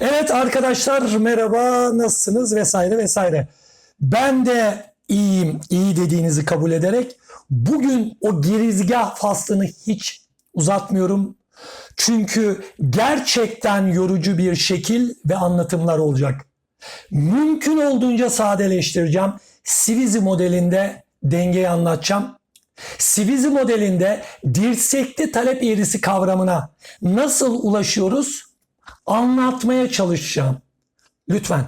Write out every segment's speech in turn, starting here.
Evet arkadaşlar merhaba nasılsınız vesaire vesaire. Ben de iyiyim, iyi dediğinizi kabul ederek bugün o girizgah faslını hiç uzatmıyorum. Çünkü gerçekten yorucu bir şekil ve anlatımlar olacak. Mümkün olduğunca sadeleştireceğim. Sivizli modelinde dengeyi anlatacağım. Sivizli modelinde dirsekli talep eğrisi kavramına nasıl ulaşıyoruz anlatmaya çalışacağım. Lütfen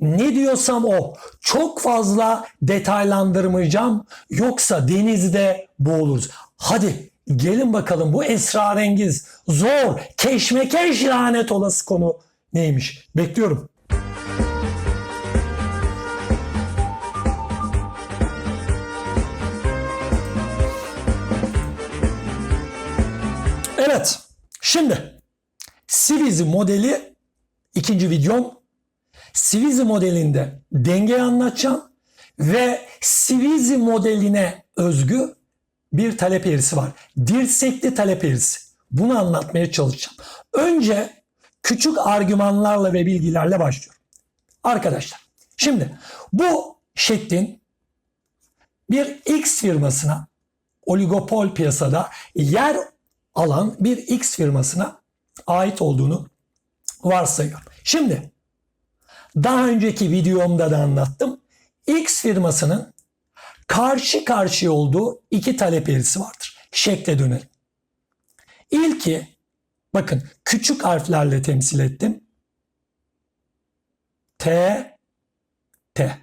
ne diyorsam o. Çok fazla detaylandırmayacağım yoksa denizde boğuluruz. Hadi gelin bakalım bu esrarengiz, zor, keşmekeş lanet olası konu neymiş? Bekliyorum. Evet. Şimdi Sivizli modeli ikinci videom. Sivizli modelinde dengeyi anlatacağım ve Sivizli modeline özgü bir talep eğrisi var. Dirsekli talep eğrisi. Bunu anlatmaya çalışacağım. Önce küçük argümanlarla ve bilgilerle başlıyorum. Arkadaşlar şimdi bu şeklin bir X firmasına oligopol piyasada yer alan bir X firmasına ait olduğunu varsayıyorum. Şimdi daha önceki videomda da anlattım. X firmasının karşı karşıya olduğu iki talep eğrisi vardır. Şekle dönelim. İlki bakın küçük harflerle temsil ettim. T T.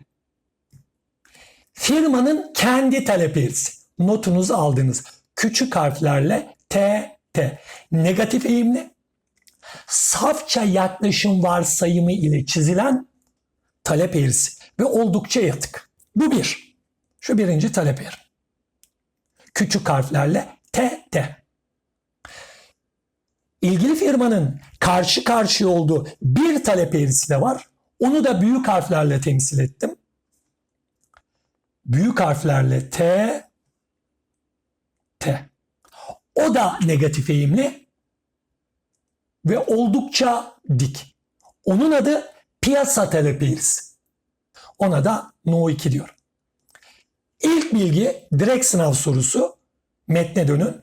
Firmanın kendi talep eğrisi. Notunuzu aldınız. Küçük harflerle T T. Negatif eğimli safça yaklaşım varsayımı ile çizilen talep eğrisi ve oldukça yatık. Bu bir. Şu birinci talep eğri. Küçük harflerle T, T. İlgili firmanın karşı karşıya olduğu bir talep eğrisi de var. Onu da büyük harflerle temsil ettim. Büyük harflerle T, T. O da negatif eğimli ve oldukça dik. Onun adı piyasa eğrisi. Ona da No2 diyor. İlk bilgi direkt sınav sorusu. Metne dönün.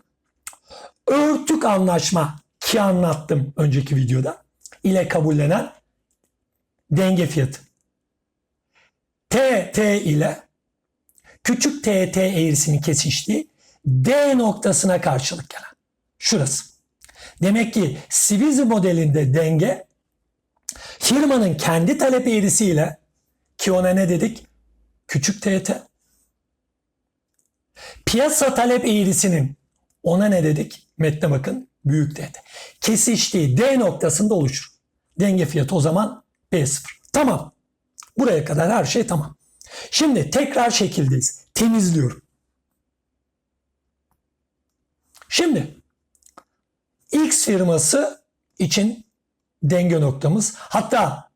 Örtük anlaşma ki anlattım önceki videoda ile kabullenen denge fiyatı. TT ile küçük TT eğrisinin kesiştiği D noktasına karşılık gelen. Şurası. Demek ki Sivizli modelinde denge firmanın kendi talep eğrisiyle ki ona ne dedik? Küçük TT. Piyasa talep eğrisinin ona ne dedik? Metne bakın. Büyük TT. Kesiştiği D noktasında oluşur. Denge fiyatı o zaman P0. Tamam. Buraya kadar her şey tamam. Şimdi tekrar şekildeyiz. Temizliyorum. Şimdi X firması için denge noktamız hatta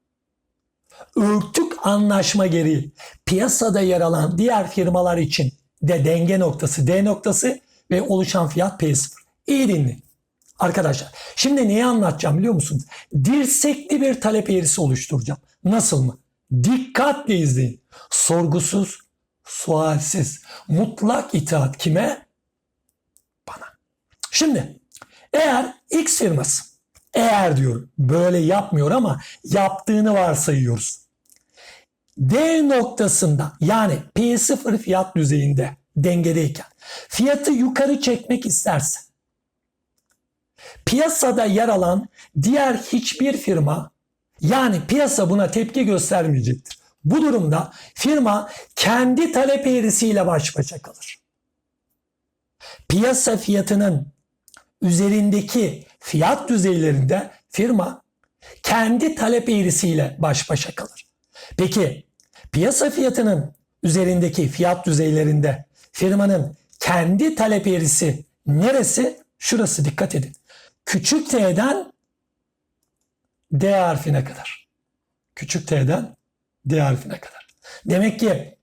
örtük anlaşma gereği piyasada yer alan diğer firmalar için de denge noktası D noktası ve oluşan fiyat P0. İyi dinleyin. Arkadaşlar şimdi neyi anlatacağım biliyor musunuz? Dirsekli bir talep eğrisi oluşturacağım. Nasıl mı? Dikkatle izleyin. Sorgusuz, sualsiz, mutlak itaat kime? Bana. Şimdi eğer X firması eğer diyor böyle yapmıyor ama yaptığını varsayıyoruz. D noktasında yani P0 fiyat düzeyinde dengedeyken fiyatı yukarı çekmek isterse piyasada yer alan diğer hiçbir firma yani piyasa buna tepki göstermeyecektir. Bu durumda firma kendi talep eğrisiyle baş başa kalır. Piyasa fiyatının üzerindeki fiyat düzeylerinde firma kendi talep eğrisiyle baş başa kalır. Peki piyasa fiyatının üzerindeki fiyat düzeylerinde firmanın kendi talep eğrisi neresi? Şurası dikkat edin. Küçük t'den D harfine kadar. Küçük t'den D harfine kadar. Demek ki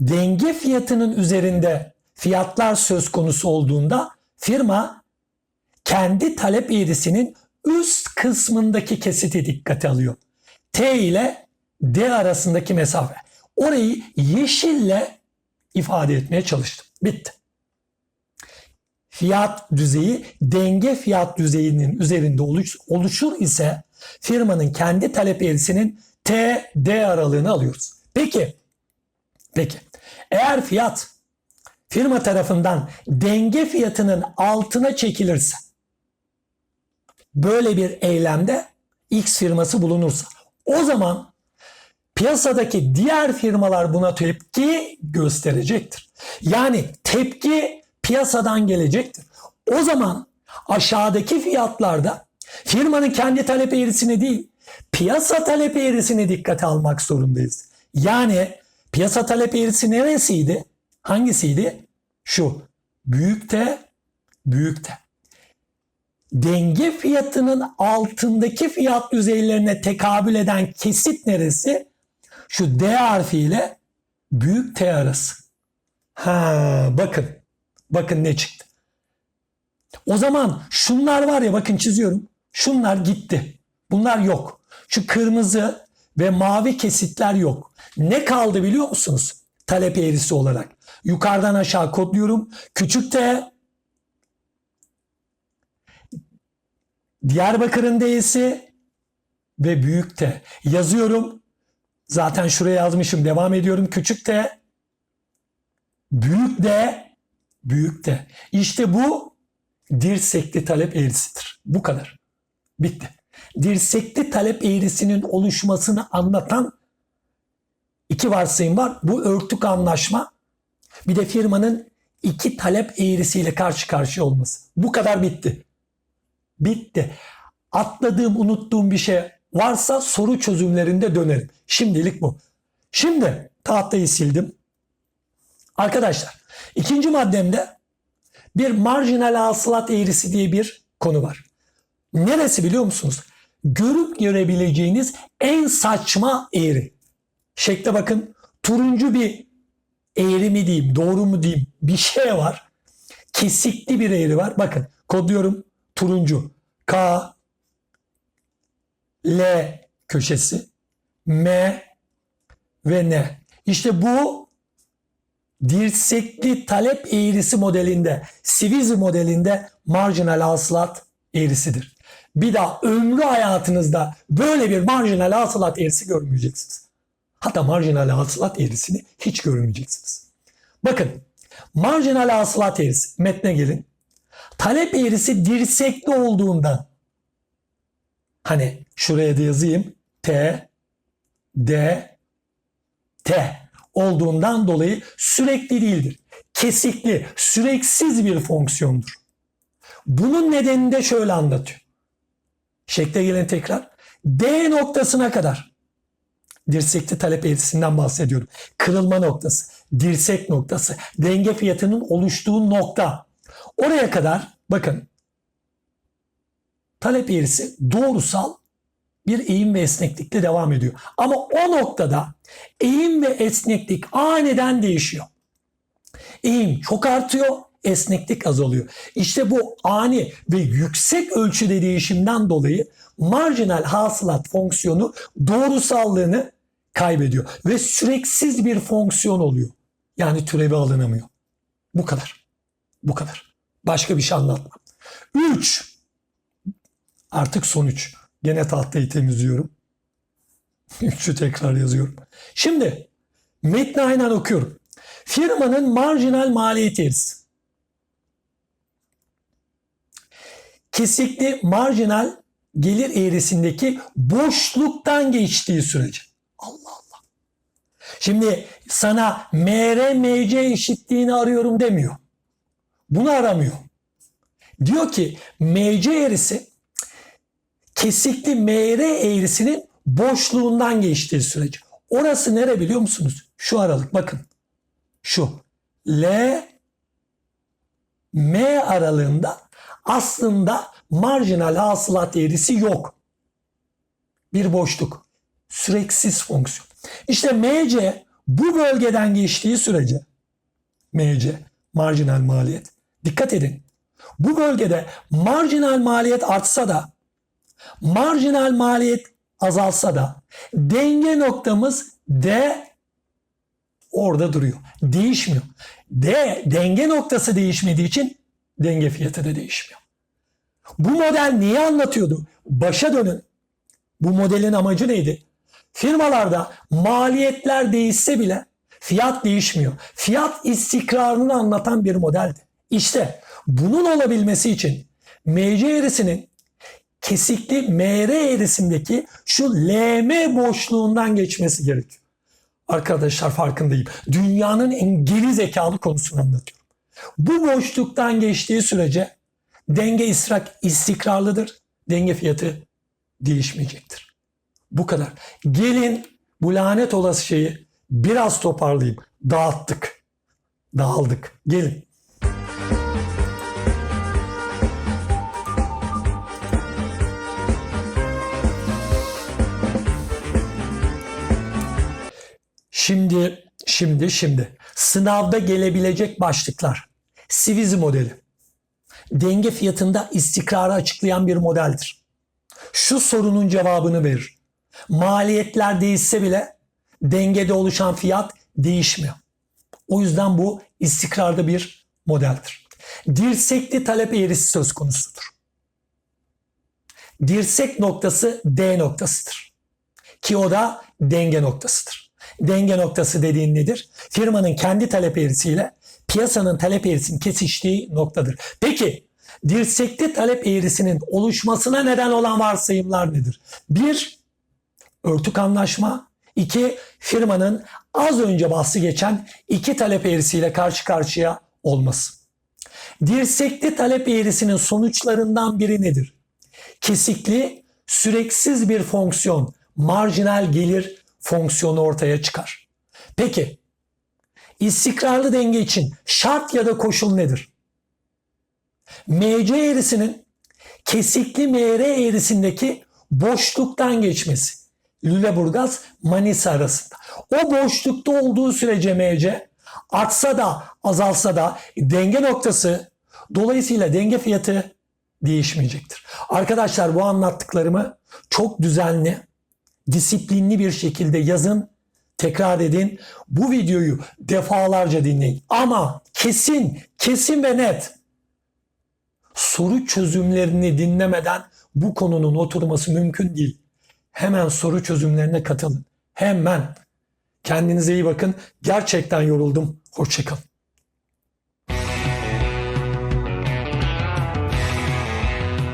denge fiyatının üzerinde fiyatlar söz konusu olduğunda firma kendi talep eğrisinin üst kısmındaki kesiti dikkate alıyor. T ile D arasındaki mesafe. Orayı yeşille ifade etmeye çalıştım. Bitti. Fiyat düzeyi denge fiyat düzeyinin üzerinde oluş- oluşur ise firmanın kendi talep eğrisinin T, D aralığını alıyoruz. Peki, peki eğer fiyat firma tarafından denge fiyatının altına çekilirse böyle bir eylemde X firması bulunursa o zaman piyasadaki diğer firmalar buna tepki gösterecektir. Yani tepki piyasadan gelecektir. O zaman aşağıdaki fiyatlarda firmanın kendi talep eğrisini değil, piyasa talep eğrisini dikkate almak zorundayız. Yani piyasa talep eğrisi neresiydi? Hangisiydi? Şu. Büyük T, büyük T. Denge fiyatının altındaki fiyat düzeylerine tekabül eden kesit neresi? Şu D harfiyle büyük T arası. Ha bakın. Bakın ne çıktı. O zaman şunlar var ya bakın çiziyorum. Şunlar gitti. Bunlar yok. Şu kırmızı ve mavi kesitler yok. Ne kaldı biliyor musunuz? Talep eğrisi olarak. Yukarıdan aşağı kodluyorum. Küçük T Diyarbakır'ın D'si ve büyük T. Yazıyorum. Zaten şuraya yazmışım. Devam ediyorum. Küçük T büyük D büyük D. İşte bu dirsekli talep eğrisidir. Bu kadar. Bitti. Dirsekli talep eğrisinin oluşmasını anlatan iki varsayım var. Bu örtük anlaşma. Bir de firmanın iki talep eğrisiyle karşı karşıya olması. Bu kadar bitti. Bitti. Atladığım, unuttuğum bir şey varsa soru çözümlerinde dönerim. Şimdilik bu. Şimdi tahtayı sildim. Arkadaşlar ikinci maddemde bir marjinal hasılat eğrisi diye bir konu var. Neresi biliyor musunuz? Görüp görebileceğiniz en saçma eğri. Şekle bakın turuncu bir eğri mi diyeyim doğru mu diyeyim bir şey var. Kesikli bir eğri var. Bakın kodluyorum turuncu. K L köşesi M ve N. İşte bu dirsekli talep eğrisi modelinde, Sivizli modelinde marjinal hasılat eğrisidir. Bir daha ömrü hayatınızda böyle bir marjinal hasılat eğrisi görmeyeceksiniz. Hatta marjinal hasılat eğrisini hiç görmeyeceksiniz. Bakın marjinal hasılat eğrisi metne gelin. Talep eğrisi dirsekli olduğundan hani şuraya da yazayım T D T olduğundan dolayı sürekli değildir. Kesikli, süreksiz bir fonksiyondur. Bunun nedenini de şöyle anlatıyor. Şekle gelin tekrar. D noktasına kadar dirsekli talep eğrisinden bahsediyorum. Kırılma noktası, dirsek noktası, denge fiyatının oluştuğu nokta. Oraya kadar bakın talep eğrisi doğrusal bir eğim ve esneklikle devam ediyor. Ama o noktada eğim ve esneklik aniden değişiyor. Eğim çok artıyor, esneklik azalıyor. İşte bu ani ve yüksek ölçüde değişimden dolayı marjinal hasılat fonksiyonu doğrusallığını kaybediyor ve süreksiz bir fonksiyon oluyor. Yani türevi alınamıyor. Bu kadar. Bu kadar. Başka bir şey anlatmam. 3. Artık son 3. Gene tahtayı temizliyorum. Üçü tekrar yazıyorum. Şimdi metni aynen okuyorum. Firmanın marjinal maliyet eğrisi. Kesikli marjinal gelir eğrisindeki boşluktan geçtiği sürece. Allah Allah. Şimdi sana MR MC eşitliğini arıyorum demiyor. Bunu aramıyor. Diyor ki MC eğrisi kesikli MR eğrisinin boşluğundan geçtiği sürece. Orası nere biliyor musunuz? Şu aralık bakın. Şu. L M aralığında aslında marjinal hasılat eğrisi yok. Bir boşluk. Süreksiz fonksiyon. İşte MC bu bölgeden geçtiği sürece MC marjinal maliyet. Dikkat edin. Bu bölgede marjinal maliyet artsa da Marjinal maliyet azalsa da denge noktamız D orada duruyor. Değişmiyor. D denge noktası değişmediği için denge fiyatı da değişmiyor. Bu model niye anlatıyordu? Başa dönün. Bu modelin amacı neydi? Firmalarda maliyetler değişse bile fiyat değişmiyor. Fiyat istikrarını anlatan bir modeldi. İşte bunun olabilmesi için MC eğrisinin kesikli MR eğrisindeki şu LM boşluğundan geçmesi gerekiyor. Arkadaşlar farkındayım. Dünyanın en geri zekalı konusunu anlatıyorum. Bu boşluktan geçtiği sürece denge israk istikrarlıdır. Denge fiyatı değişmeyecektir. Bu kadar. Gelin bu lanet olası şeyi biraz toparlayayım. Dağıttık. Dağıldık. Gelin. Şimdi, şimdi, şimdi. Sınavda gelebilecek başlıklar. Sivizi modeli. Denge fiyatında istikrarı açıklayan bir modeldir. Şu sorunun cevabını verir. Maliyetler değişse bile dengede oluşan fiyat değişmiyor. O yüzden bu istikrarda bir modeldir. Dirsekli talep eğrisi söz konusudur. Dirsek noktası D noktasıdır. Ki o da denge noktasıdır. Denge noktası dediğin nedir? Firmanın kendi talep eğrisiyle piyasanın talep eğrisinin kesiştiği noktadır. Peki dirsekli talep eğrisinin oluşmasına neden olan varsayımlar nedir? Bir, örtük anlaşma. İki, firmanın az önce bahsi geçen iki talep eğrisiyle karşı karşıya olması. Dirsekli talep eğrisinin sonuçlarından biri nedir? Kesikli, süreksiz bir fonksiyon, marjinal gelir fonksiyonu ortaya çıkar. Peki, istikrarlı denge için şart ya da koşul nedir? MC eğrisinin kesikli MR eğrisindeki boşluktan geçmesi. Lüleburgaz Manisa arasında. O boşlukta olduğu sürece MC artsa da azalsa da denge noktası dolayısıyla denge fiyatı değişmeyecektir. Arkadaşlar bu anlattıklarımı çok düzenli, disiplinli bir şekilde yazın, tekrar edin. Bu videoyu defalarca dinleyin. Ama kesin, kesin ve net soru çözümlerini dinlemeden bu konunun oturması mümkün değil. Hemen soru çözümlerine katılın. Hemen. Kendinize iyi bakın. Gerçekten yoruldum. Hoşçakalın.